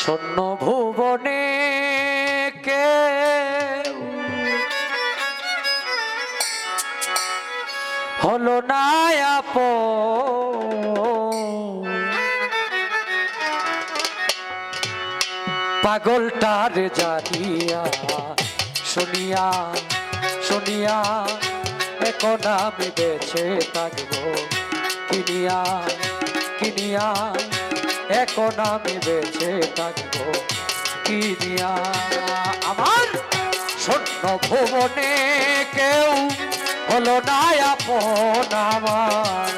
শূন্য ভুবনে কে হলো না আপন। পাগলটার জানিয়া শুনিয়া শুনিয়া এখন আমি বেছে থাকব কিনিয়া কিনিয়া, এখন আমি বেছে থাকব। কিনিয়া, আমার স্বর্ণ ভুবনে কেউ হলো না আপন আমার।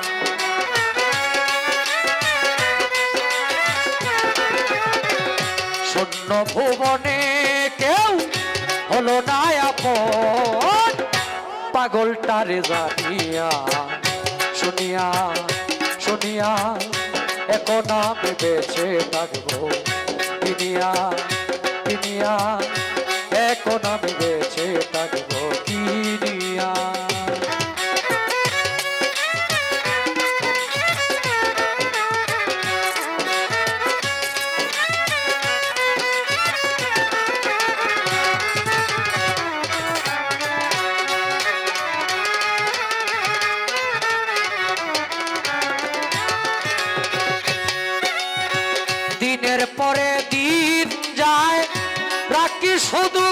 শূন্য ভুবনে কেউ হলো না আপন। পাগলটারে জানিয়া শুনিয়া শুনিয়া এখন আমি বেঁচে থাকব। কিনিয়া কিনিয়া এখন আমি বেঁচে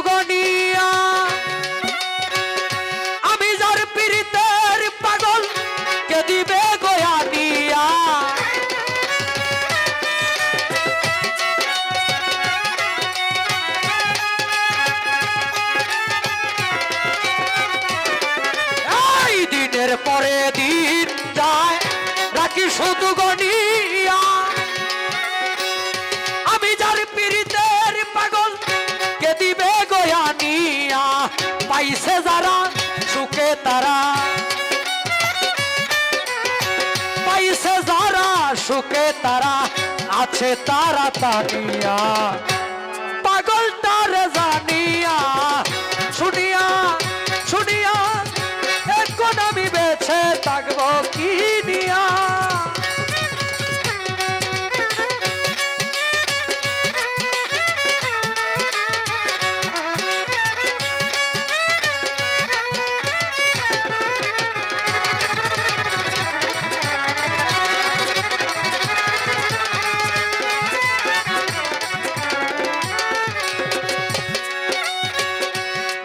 গনিয়া আমি যার পীড়িতের পাগল, কে দিবে গয়া দিয়া? এই দিনের পরে দিন যায়, রাখি শুধু গনিয়া পাইছে যারা সুখে তারা। পাইছে যারা সুখে তারা আছে তারা তানিয়া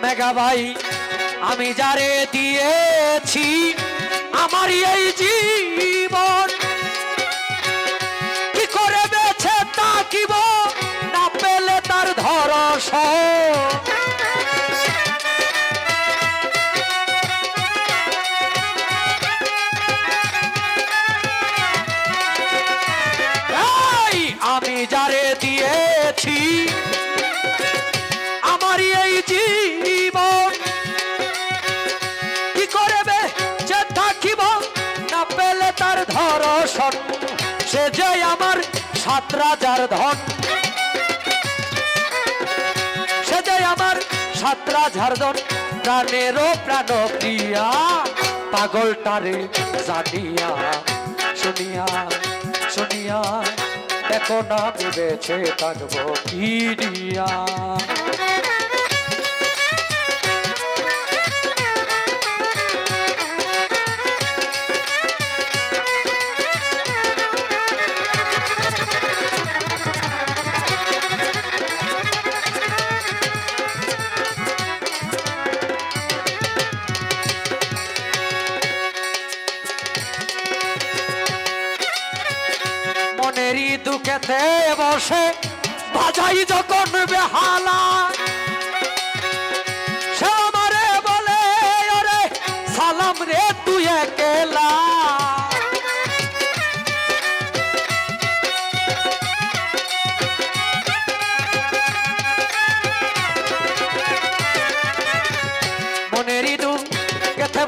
মেঘা ভাই, আমি যারে দিয়েছি আমার এই জীবন। কি করে বেছে তাকিব না পেলে তার ধরস। আমি যারে দিয়েছি আমার এই জীবন। সে যে আমার সাত রাজার ধন। সে যে আমার সাত রাজার ধন। প্রাণেরও প্রাণ প্রিয়া, পাগলটারে জানিয়া, শুনিয়া শুনিয়া এখন আমি বেছে থাকব কিনিয়া মনেরই দুঃখেতে বসে বাজাই যখন বেহালা। সে বলে ওরে সালাম রে তুই একেলা।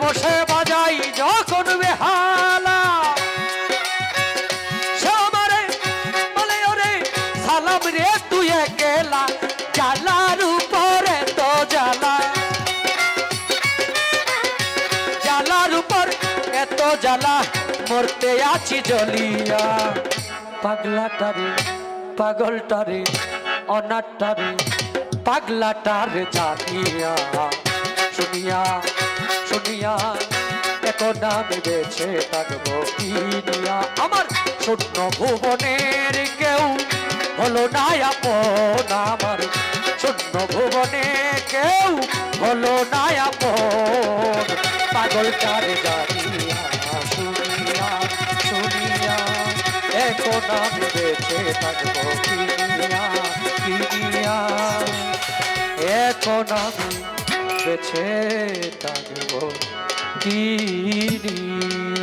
বসে মরতে আছি জ্বলিয়া পাগলাটারে পাগলটারে অনাটারে পাগলাটারে জানিয়া শুনিয়া শুনিয়া, এখন আমি বেছে থাকব কিনিয়া আমার শূন্য ভুবনের কেউ হলো না আপন আমার। শূন্য ভুবনে কেউ হলো না আপন। পাগলটারে বেছে থাকব কিনিয়া কিনিয়া এখন আমি বেছে থাকব কিনিয়া